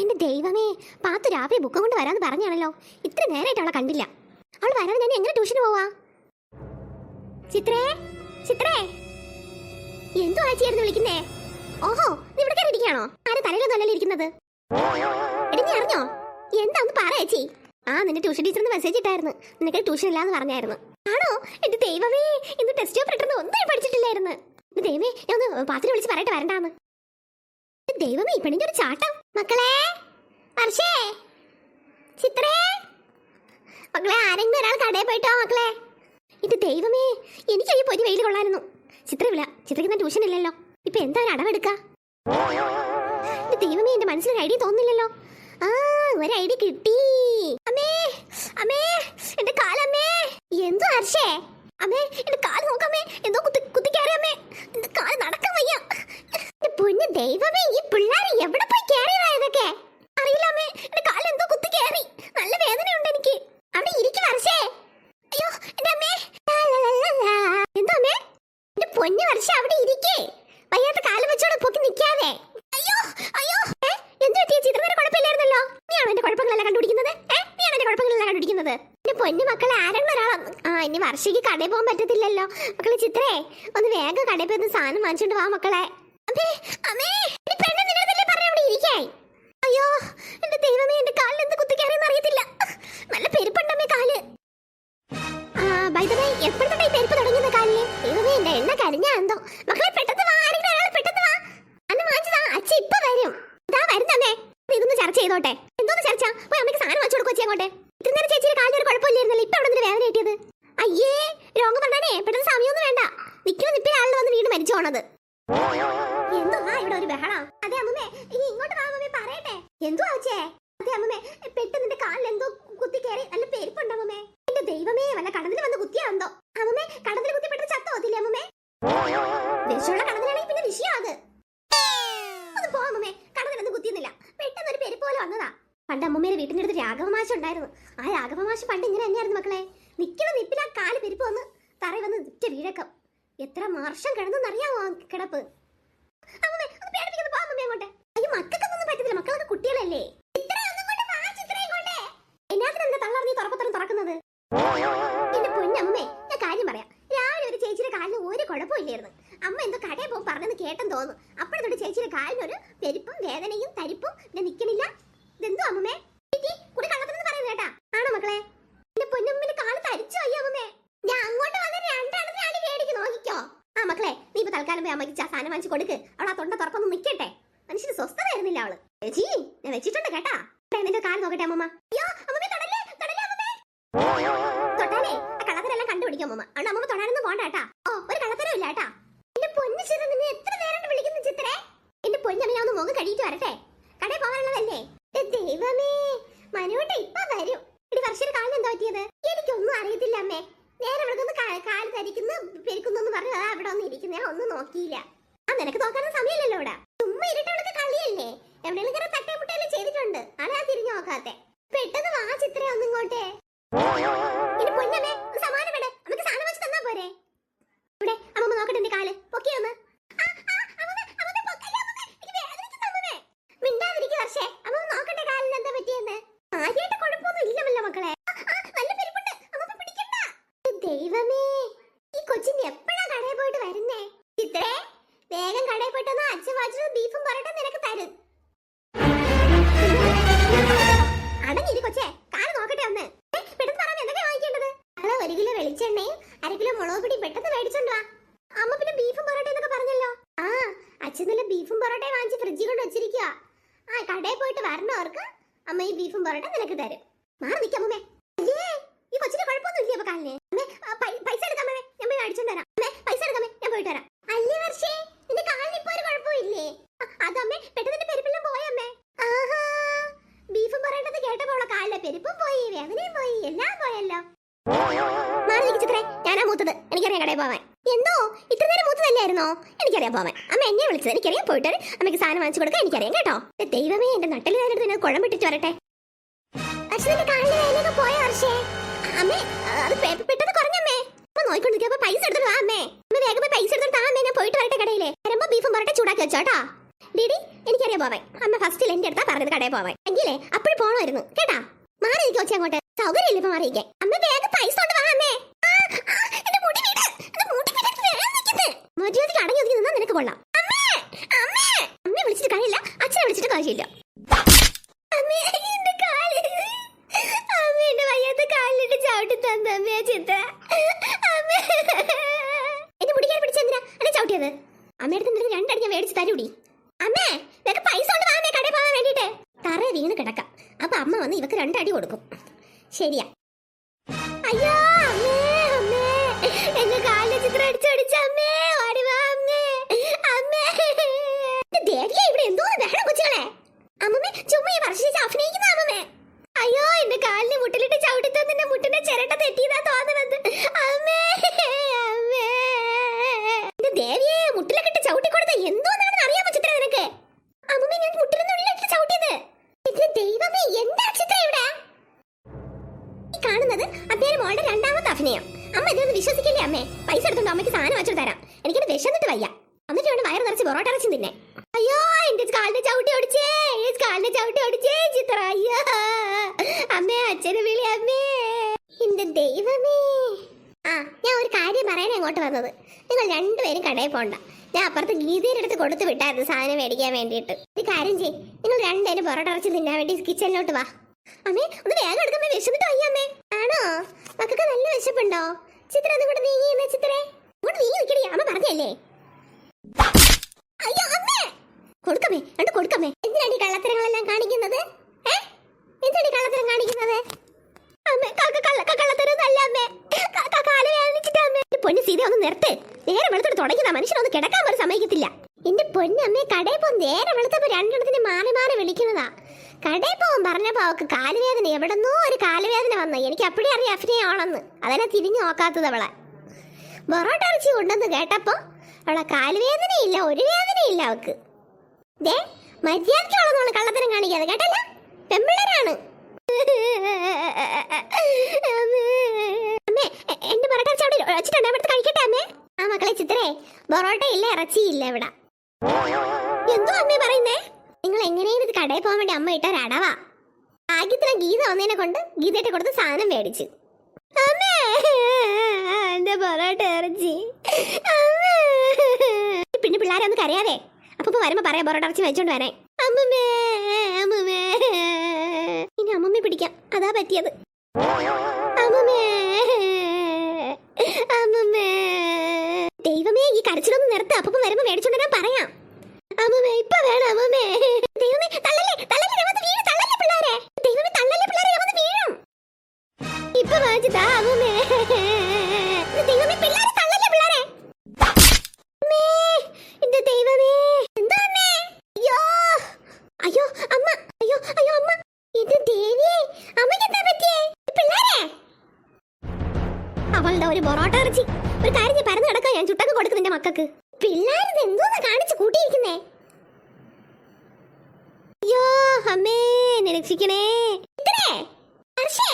എന്റെ ദൈവമേ പാത്തു രാവിലെ ബുക്ക് കൊണ്ട് വരാന്ന് പറഞ്ഞാണല്ലോ. ഇത്ര നേരായിട്ട് അവളെ കണ്ടില്ല. അവൾ വരാതെ ഞാൻ എങ്ങനെ ട്യൂഷന് പോവാ? ചിത്രേ ചിത്രേ. എന്തോ ആച്ചിയായിരുന്നു വിളിക്കുന്നേ? ഓഹോ നീ ഇവിടെ കയറി ആരെ തലയിലൊന്നും അല്ലല്ലോ ഇരിക്കുന്നത്. എടി നീ അറിഞ്ഞോ? എന്താ ഒന്ന് പറ ചേച്ചി. ആ നിന്റെ ട്യൂഷൻ ടീച്ചറിന് മെസ്സേജ് ഇട്ടായിരുന്നു. നിനക്ക് ട്യൂഷൻ ഇല്ലാന്ന് പറഞ്ഞായിരുന്നു. ആണോ? എന്റെ ദൈവമേ ഇന്ന് ടെസ്റ്റ് പേപ്പർ ഇട്ടെന്ന് ഒന്നും പഠിച്ചിട്ടില്ലായിരുന്നു. ദൈവമേ ഞാൻ ഒന്ന് പാത്തിനെ വിളിച്ച് പറയട്ടെ വരണ്ടാന്ന്. ദൈവമേ ഈ ഒരു ചാട്ടം. മക്കളെ വർഷേ ചിത്രേ. മക്കളെ ആരെങ്കിലും ഒരാൾ കടയിൽ പോയിട്ടോ മക്കളെ. ഇത് ദൈവമേ എനിക്ക് ഈ പൊരി വെയിൽ കൊള്ളായിരുന്നു. ചിത്രമില്ല ചിത്രയ്ക്ക് ട്യൂഷൻ ഇല്ലല്ലോ. ഇപ്പൊ എന്താ അടവെടുക്ക ദൈവമേ എന്റെ മനസ്സിലൊരു ഐഡിയ തോന്നില്ലല്ലോ ആ ഒരു ഐഡിയ കിട്ടി. അമ്മേ അമ്മേ എന്റെ കാലമ്മേ എന്തോ ഹർഷേ അമ്മേ എന്റെ കാൽ നോക്കമ്മേ എന്തോ കുത്തി കുത്തിക്കാരമ്മേ എന്റെ കാൽ നടക്കാൻ വയ്യ. പൊന്ന് ദൈവമേ ഈ പിള്ളേരെ എവിടെ പോയി കേറിയതാ ഇതൊക്കെ അറിയില്ല അമ്മേ എന്റെ കാൽ എന്തോ കുത്തി കേറി നല്ല വേദനയുണ്ട് എനിക്ക് അവിടെ ഇരിക്കും ഹർഷേ അയ്യോ എന്റെ അമ്മേ ലാ, ലാ, ലാ, ലാ, ലാ. എന്തോ അമ്മേ എന്റെ പൊന്നു വർഷ അവിടെ ഇരിക്കേ വയ്യാത്ത കാലം വെച്ചോടെ പൊക്കി നിക്കാതെ അയ്യോ അയ്യോ ഏ? എന്ത് പറ്റിയ ചിത്രത്തിന് കുഴപ്പമില്ലായിരുന്നല്ലോ നീയാണോ എന്റെ കുഴപ്പങ്ങളെല്ലാം കണ്ടുപിടിക്കുന്നത് ഏ നീയാണോ എന്റെ കുഴപ്പങ്ങളെല്ലാം കണ്ടുപിടിക്കുന്നത് എന്റെ പൊന്നു മക്കളെ ആരെങ്കിലും ഒരാളാ ആ ഇനി വർഷയ്ക്ക് കടയിൽ പോകാൻ പറ്റത്തില്ലല്ലോ. മക്കളെ ചിത്രേ ഒന്ന് വേഗം കടയിൽ പോയി സാധനം വാങ്ങിച്ചോണ്ട് വാ മക്കളെ. അയ്യോ എന്റെ ദൈവമേ എന്റെ കാലിൽ ബൈ തുടങ്ങിയത് കാലിൽ ദൈവമേ എന്റെ എണ്ണ കരിഞ്ഞാ എന്തോ മക്കളെ പെട്ടെന്ന് വാ ആരെങ്കിലും ഒരാൾ പെട്ടെന്ന് വാ അന്ന് വാങ്ങിച്ചതാ അച്ഛ ഇപ്പൊ വരും ഇതാ വരുന്നമ്മേ ഇതൊന്ന് ചർച്ച ചെയ്തോട്ടെ എന്തോന്ന് ചർച്ച പോയി അമ്മയ്ക്ക് സാധനം വാങ്ങിച്ചു കൊടുക്കും അങ്ങോട്ടെ ഇത്ര നേരം ചേച്ചിയുടെ കാലിൽ ഒരു കുഴപ്പമില്ലായിരുന്നല്ലോ ഇപ്പൊ അവിടെ നിന്ന് വേദന കിട്ടിയത് അയ്യേ രോഗം പറഞ്ഞാണേ പെട്ടെന്ന് സമയമൊന്നും വേണ്ട നിൽക്കുന്ന നിപ്പിൽ ആളിൽ വന്ന് വീട് മരിച്ചു പോണത്. എന്തോ ഇവിടെ ഒരു ബഹളം? അതെ അമ്മേ ഇനി ഇങ്ങോട്ട് വാ അമ്മേ പറയട്ടെ. എന്തോ ആച്ചേ അതെ അമ്മേ പെട്ടെന്ന് നിന്റെ കാലിൽ എന്തോ കുത്തി കയറി നല്ല പെരുപ്പുണ്ടോ അമ്മേ എന്റെ ദൈവമേ വല്ല കടന്നിൽ വന്ന് കുത്തിയാന്തോ അമ്മേ കടന്നിൽ കുത്തി പെട്ടെന്ന് ചത്തോത്തില്ലേ അമ്മേ വിഷമുള്ള പിന്നെ വിഷയം അത് ഒന്ന് പോ അമ്മേ കടന്നിലൊന്നും കുത്തിയുന്നില്ല പെട്ടെന്ന് ഒരു വന്നതാ. പണ്ട് അമ്മമ്മയുടെ വീട്ടിന്റെ അടുത്ത് രാഘവമാശ ഉണ്ടായിരുന്നു. ആ രാഘവമാശ പണ്ട് ഇങ്ങനെ തന്നെയായിരുന്നു മക്കളെ. നിക്കണ നിപ്പിൽ കാൽ പെരുപ്പ് വന്ന് തറയിൽ വന്ന് നിറ്റ വീഴക്കം. എത്ര മാർഷം കിടന്നെന്നറിയാമോ കിടപ്പ്? അമ്മമ്മേ പോ അങ്ങോട്ട്. മക്കളൊക്കെ കുട്ടികളല്ലേ? പൊന്നമ്മേ കാര്യം രാവിലെ ഒരു ചേച്ചിയുടെ ഒരു അമ്മ എന്തോ കേട്ടെന്ന് തോന്നുന്നു. അപ്പോഴത്തോട്ട് ചേച്ചിയുടെ കാലിനൊരു പെരുപ്പും വേദനയും തരിപ്പും. പിന്നെ നിക്കണില്ല. ഇതെന്തോ അമ്മമ്മേ ചേച്ചി, കുടി കള്ളത്തിനെന്ന് പറയുന്നത് കേട്ടാ ആണോ മക്കളെ എന്റെ പൊന്നമ്മിന്റെ കാൽ തരിച്ചു പോയി അമ്മമ്മേ ഞാൻ അങ്ങോട്ട് വന്ന് രണ്ടെണ്ണത്തിന് അടി മേടിക്ക് നോക്കിക്കോ ആ മക്കളെ നീ ഇപ്പൊ തൽക്കാലം പോയി അമ്മയ്ക്ക് ചാ സാധനം വാങ്ങിച്ച് കൊടുക്ക്. അവൾ ആ തൊണ്ട തുറക്കൊന്നും നിക്കട്ടെ. മനുഷ്യന് സ്വസ്ഥതയായിരുന്നില്ല അവൾ. ചേച്ചി ഞാൻ വെച്ചിട്ടുണ്ട് കേട്ടാ. നിന്റെ കാൽ നോക്കട്ടെ അമ്മമ്മ. അയ്യോ അമ്മമ്മേ തൊടല്ലേ തൊടല്ലേ അമ്മമ്മേ. തൊട്ടാലേ ആ കള്ളത്തരെല്ലാം കണ്ടുപിടിക്കും അമ്മമ്മ. അതുകൊണ്ട് അമ്മമ്മ തൊടാനൊന്നും പോണ്ട കേട്ടാ. ഓ ഒരു കള്ളത്തരവും ഇല്ല കേട്ടാ. എന്റെ പൊന്നു ചിത്ര നിന്നെ എത്ര നേരം വിളിക്കുന്നു ചിത്രേ? എന്റെ പൊന്നമ്മ ഞാൻ ഒന്ന് മുഖം കഴിയിട്ട് വരട്ടെ. കടയിൽ പോകാനുള്ളതല്ലേ? ദൈവമേ മനുവട്ട ഇപ്പൊ വരും. ഇടി വർഷയുടെ കാലിന് എന്താ പറ്റിയത്? എനിക്കൊന്നും അറിയത്തില്ല അമ്മേ. നേരെ ഇവിടെ കാൽ തരിക്കുന്നു പെരുക്കുന്നു പറഞ്ഞു അതാ അവിടെ ഒന്ന് ഇരിക്കുന്നേ. ഒന്നും നോക്കിയില്ല. നിനക്ക് നോക്കാനുള്ള സമയമില്ലല്ലോ ഇവിടെ. ചുമ്മാ ഇരുട്ടവൾക്ക് കളിയല്ലേ? എവിടെയെങ്കിലും ഇങ്ങനെ തട്ടേ ചെയ്തിട്ടുണ്ട്. അതാ തിരിഞ്ഞു നോക്കാത്തെ. പെട്ടെന്ന് വാ ചിത്രേ ഇങ്ങോട്ടേ. ഇനി പൊന്നമ്മേ സമാനം സമാനപ്പെട് നമുക്ക് സാധനം വെച്ച് തന്നാ പോരെ? ഇവിടെ അമ്മ നോക്കട്ടെ എന്റെ കാൽ. പൊക്കിയൊന്ന് വെളിച്ചെണ്ണയും അര മുളക് പൊടി പെട്ടെന്ന് മേടിച്ചോണ്ട് വാ. അമ്മ പിന്നെ ബീഫും പൊറോട്ട എന്നൊക്കെ പറഞ്ഞല്ലോ. ആ അച്ഛൻ നല്ല ബീഫും പൊറോട്ടയും വാങ്ങിച്ച് ഫ്രിഡ്ജിൽ കൊണ്ട് വെച്ചിരിക്കുക ആ കടയിൽ പോയിട്ട് വരണവർക്ക് അമ്മ ഈ ബീഫും പൊറോട്ട നിനക്ക് തരും. മാറി നിൽക്കാം അമ്മേ ഈ കൊച്ചിന് കുഴപ്പമൊന്നും ഇല്ല അപ്പൊ കാലിന് അമ്മേ ആ, പൈ- പൈസ എടുക്കാം അമ്മേ ഞാൻ പോയി മേടിച്ചോണ്ട് വരാം അമ്മേ പൈസ എടുക്കാമേ ഞാൻ പോയിട്ട് വരാം അല്ലേ വർഷേ നിന്റെ കാലിന് ഇപ്പൊ ഒരു കുഴപ്പമില്ലേ അ- അതമ്മേ പെട്ടെന്ന് നിന്റെ പെരുപ്പെല്ലാം പോയമ്മേ ആഹാ ബീഫും പൊറോട്ടത് കേട്ടപ്പോ അവളെ കാലിലെ പെരുപ്പും പോയി വേദനയും പോയി എല്ലാം പോയല്ലോ മാറി നിൽക്ക് ചിത്രേ ഞാനാ മൂത്തത്. എനിക്കറിയാം കടയിൽ പോവാൻ. എന്തോ? ഇത്ര നേരം മൂത്തതല്ലായിരുന്നോ? എനിക്കറിയാം പോവാൻ. അമ്മ എന്നെ വിളിച്ചത്. എനിക്കറിയാം പോയിട്ട്. അമ്മയ്ക്ക് സാധനം വാങ്ങിച്ചു കൊടുക്കാൻ എനിക്കറിയാം കേട്ടോ? ദൈവമേ എന്റെ നട്ടൽ വേദന കുഴം പിടിച്ച് വരട്ടെ. അത് പൈസ വാ അമ്മേ. വേഗം പൈസ ഞാൻ പോയിട്ട് വരട്ടെ കടയിലെ. ചൂടാക്കി എനിക്കറിയാം അമ്മ പറഞ്ഞത് അപ്പോഴും പോണമായിരുന്നു കേട്ടാ? മാറി നിൽക്കുക വെച്ചാൽ അങ്ങോട്ട്. സൗകര്യമില്ല ഇപ്പൊ മാറിയിരിക്കാൻ. അമ്മ വേഗം പൈസ കൊണ്ട് വാ അമ്മേ. നിനക്ക് അമ്മേ അമ്മേ. വിളിച്ചിട്ട് കാര്യമില്ല. വിളിച്ചിട്ട് കാര്യമില്ല. രണ്ടടി ഞാൻ അമ്മേ പൈസ കൊണ്ട് കിടക്കാം. അപ്പൊ അമ്മ വന്ന് ഇവക്ക് രണ്ടടി കൊടുക്കും. ശരിയാ. അയ്യോ അമ്മേ. അമ്മേ ഓടി വാ അമ്മേ. അമ്മേ. ദേവിയെ ഇവിടെ എന്തോ ബഹളം കൊച്ചുകളെ അമ്മമ്മേ ചുമ്മാ ഈ വർഷം അഭിനയിക്കുന്ന അമ്മമ്മേ. അയ്യോ എന്റെ കാലിന് മുട്ടിലിട്ട് ചവിട്ടി തന്നെ മുട്ടിന്റെ ചിരട്ട തെറ്റിയതാ തോന്നുന്നത്. അമ്മേ അമ്മേ. എന്റെ ദേവിയെ മുട്ടിലൊക്കെ ഇട്ട് ചവിട്ടി കൊടുത്ത എന്തോന്നാണെന്ന് അറിയാമോ ചിത്ര നിനക്ക്? അമ്മമ്മേ ഞാൻ മുട്ടിലൊന്നുള്ളിലിട്ട് ചവിട്ടിയത്. എന്റെ ദൈവമേ എന്താ ചിത്ര ഇവിടെ? കാണുന്നത് അമ്മയുടെ മോളുടെ രണ്ടാമത്തെ അഭിനയം. അമ്മ ഇതിനൊന്ന് വിശ്വസിക്കില്ലേ അമ്മേ? പൈസ എടുത്തോണ്ട് അമ്മയ്ക്ക് സാധനം വെച്ചു തരാം. എനിക്കത് വിശന്നിട്ട് വയ്യ. എന്നിട്ട് വയറ് നിറച്ച് പൊറോട്ട ഇറച്ചി തിന്നെ. അയ്യോ എന്റെ കാലിന്റെ ചവിട്ടി ഓടിച്ചേ. കാലിന് ചവിട്ടി ഓടിച്ചേ ചിത്ര അയ്യോ. അമ്മേ അച്ഛനെ വിളി അമ്മേ. എന്റെ ദൈവമേ. ആ ഞാൻ ഒരു കാര്യം പറയാനേ അങ്ങോട്ട് വന്നത്. നിങ്ങൾ രണ്ടുപേരും കടയിൽ പോണ്ട. ഞാൻ അപ്പുറത്ത് ഗീതയുടെ അടുത്ത് കൊടുത്തു വിട്ടായിരുന്നു സാധനം മേടിക്കാൻ വേണ്ടിയിട്ട്. ഒരു കാര്യം ചെയ്യും. നിങ്ങൾ രണ്ടുപേരും പൊറോട്ട ഇറച്ചി തിന്നാൻ വേണ്ടി കിച്ചണിലോട്ട് വാ. അമ്മേ ഒന്ന് വേഗം എടുക്കുമ്പോ വിശന്നിട്ട് വയ്യ അമ്മേ. ആണോ? മക്കൾക്ക് നല്ല വിശപ്പുണ്ടോ? ചിത്ര കൂടെ നീങ്ങി എന്നാ ചിത്രേ. ഇങ്ങോട്ട് നീങ്ങി നിൽക്കടി അമ്മ പറഞ്ഞല്ലേ? അയ്യോ അമ്മേ! കൊടുക്കമ്മേ രണ്ട് കൊടുക്കമ്മേ. എന്തിനാണ് ഈ കള്ളത്തരങ്ങളെല്ലാം കാണിക്കുന്നത്? ഏ? എന്തിനാണ് ഈ കള്ളത്തരം കാണിക്കുന്നത്? അമ്മേ കാക്ക കള്ള കള്ളത്തരമൊന്നല്ല അമ്മേ. കാല വേദനിച്ചിട്ട് അമ്മേ. പൊന്ന് സീത ഒന്ന് നിർത്ത്. നേരെ വെളുത്തോട് തുടങ്ങിയതാ മനുഷ്യനൊന്ന് കിടക്കാൻ പോലും സമ്മതിക്കത്തില്ല. എന്റെ പൊന്നമ്മേ കടയിൽ പോകും നേരെ വെളുത്തപ്പോ രണ്ടെണ്ണത്തിന് മാറി മാറി വിളിക്കുന്നതാ. കടയിൽ പോകും പറഞ്ഞപ്പോ അവക്ക് കാലുവേദന എവിടെന്നോ ഒരു കാലുവേദന വന്നു. എനിക്ക് അപ്പഴേ അറിയാം ആണെന്ന് അതിനെ തിരിഞ്ഞു നോക്കാത്തത് അവളെ. പൊറോട്ട ഇറച്ചി കൊണ്ടെന്ന് കേട്ടപ്പോ അവളെ കാലുവേദനയില്ല ഒരു വേദനയില്ല അവക്ക്. ദേ മര്യാദയ്ക്കുള്ളതാണ് കള്ളത്തരം കാണിക്കാതെ കേട്ടല്ല? പെമ്പിള്ളേരാണ്. അമ്മേ എന്റെ പൊറോട്ട ഇറച്ചി അവിടെ വെച്ചിട്ടുണ്ട്. കഴിക്കട്ടെ അമ്മേ? ആ മക്കളെ ചിത്രേ പൊറോട്ട ഇല്ല ഇറച്ചിയില്ല ഇവിടെ. എന്തോ അമ്മേ പറയുന്നേ? എങ്ങനെയും ഇത് കടയിൽ പോകാൻ വേണ്ടി അമ്മ ഇട്ട ഒരടവാ. ഭാഗ്യത്തിന് ഗീത വന്നതിനെ കൊണ്ട് ഗീതയുടെ കൊടുത്ത് സാധനം മേടിച്ചു. എന്റെ പൊറോട്ട ഇറച്ചി. പിന്നെ പിള്ളേരെ ഒന്ന് കരയാതെ. അപ്പൊ വരുമ്പോ പറയാം പൊറോട്ട ഇറച്ചി വെച്ചോണ്ട് വരാൻ. അമ്മമ്മേ! അമ്മമ്മേ! ഇനി അമ്മമ്മ പിടിക്കാം. അതാ പറ്റിയത്. അമ്മമ്മേ! അമ്മമ്മേ! ദൈവമേ ഈ കരച്ചിലൊന്ന് നിർത്ത. അപ്പം വരുമ്പോ മേടിച്ചോണ്ട് ഞാൻ പറയാം. ഒരു പൊറോട്ട ഇറച്ചി. ഒരു കാര്യം പരന്ന് കിടക്കാൻ ഞാൻ ചുട്ടൊക്കെ കൊടുക്കും നിന്റെ മക്കൾക്ക്. പിള്ളേരിത് എന്തോന്ന് കാണിച്ച് കൂട്ടിയിരിക്കുന്നേ. അയ്യോ അമ്മേ രക്ഷിക്കണേ ഇത്രേ ഹർഷേ.